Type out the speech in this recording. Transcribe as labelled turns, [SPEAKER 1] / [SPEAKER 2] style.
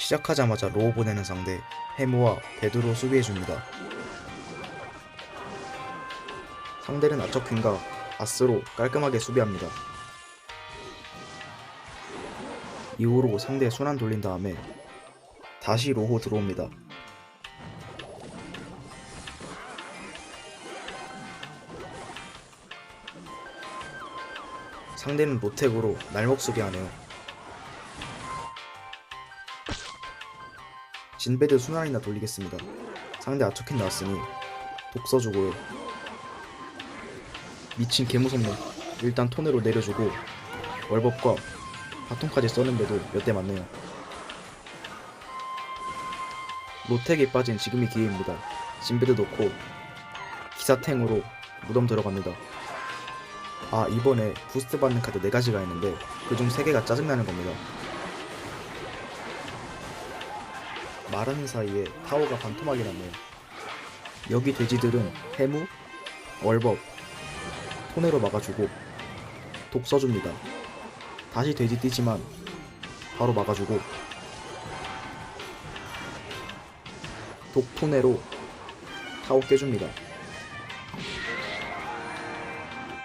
[SPEAKER 1] 시작하자마자 로우 보내는 상대 해무와 베드로 수비해줍니다. 상대는 아처퀸과 아스로 깔끔하게 수비합니다. 이후로 상대 순환 돌린 다음에 다시 로호 들어옵니다. 상대는 로텍으로 날먹쓰게 하네요. 진베드 순환이나 돌리겠습니다. 상대 아처킨 나왔으니 독 써주고요. 미친 개무섭네. 일단 톤으로 내려주고 월법과 바통까지 썼는데도 몇 대 맞네요. 로텍에 빠진 지금이 기회입니다. 진베드 놓고 기사탱으로 무덤 들어갑니다. 아 이번에 부스트 받는 카드 4가지가 있는데 그중 3개가 짜증나는 겁니다. 말하는 사이에 타워가 반토막이 났네요. 여기 돼지들은 해무, 월법, 토네로 막아주고 독 써줍니다. 다시 돼지 뛰지만 바로 막아주고 독 토네로 타워 깨줍니다.